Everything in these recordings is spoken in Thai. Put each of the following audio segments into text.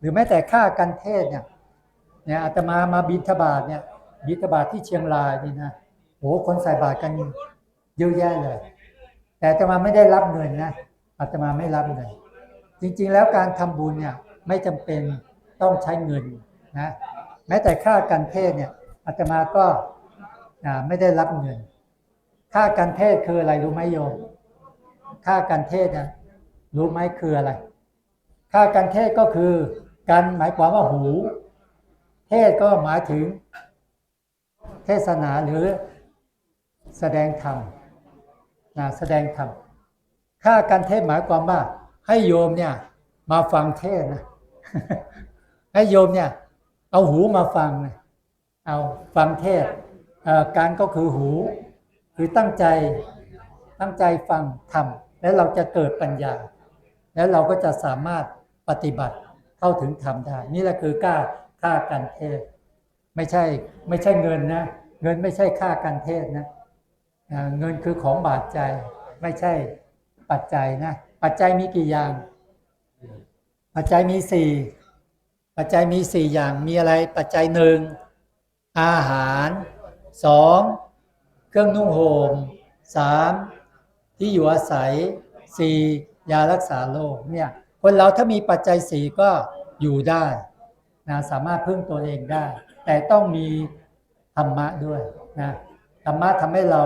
หรือแม้แต่ค่ากันเทศเนี่ยเนี่ยอาตมามาบิณฑบาตเนี่ยบิณฑบาตที่เชียงรายนี่นะโหคนใส่บาตรกันเยอะแยะเลย แต่อาตมาไม่ได้รับเงินนะอาตมาไม่รับเงินจริงๆแล้วการทำบุญเนี่ยไม่จำเป็นต้องใช้เงินนะแม้แต่ค่ากันเทศเนี่ยอาตมาก็ไม่ได้รับเงิน ค่ากันเทศคืออะไรรู้ไหมโยมค่ากันเทศนี่ยรู้ไหมคืออะไร ค่ากันเทศก็คือ กันหมายความว่าหู เทศก็หมายถึง เทศนาหรือแสดงธรรมนะแสดงธรรมค่ากันเทศหมายความว่า ให้โยมเนี่ย มาฟังเทศนะให้โยมเนี่ย เอาหูมาฟังนะเอาฟังเทศเการก็คือหูคือตั้งใจตั้งใจฟังทำแล้วเราจะเกิดปัญญา แล้วเราก็จะสามารถปฏิบัติ เข้าถึงธรรมได้ นี่แหละคือค่าค่าการเทศ ไม่ใช่ไม่ใช่เงินนะ เงินไม่ใช่ค่าการเทศนะเงินคือของบาดใจ ไม่ใช่ปัจจัยนะ ปัจจัยมีกี่อย่าง ปัจจัยมีสี่ปัจจัยมีสี่อย่างมีอะไร ปัจจัยหนึ่งอาหารสองเครื่องนุ่งห่มสามที่อยู่อาศัยสี่ยารักษาโรคเนี่ย คนเราถ้ามีปัจจัยสี่ก็อยู่ได้นะสามารถพึ่งตัวเองได้ แต่ต้องมีธรรมะด้วยนะธรรมะทำให้เรา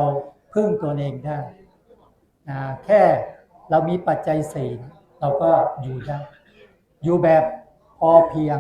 พึ่งตัวเองได้นะแค่เรามีปัจจัยสี่เราก็อยู่ได้ อยู่แบบพอเพียง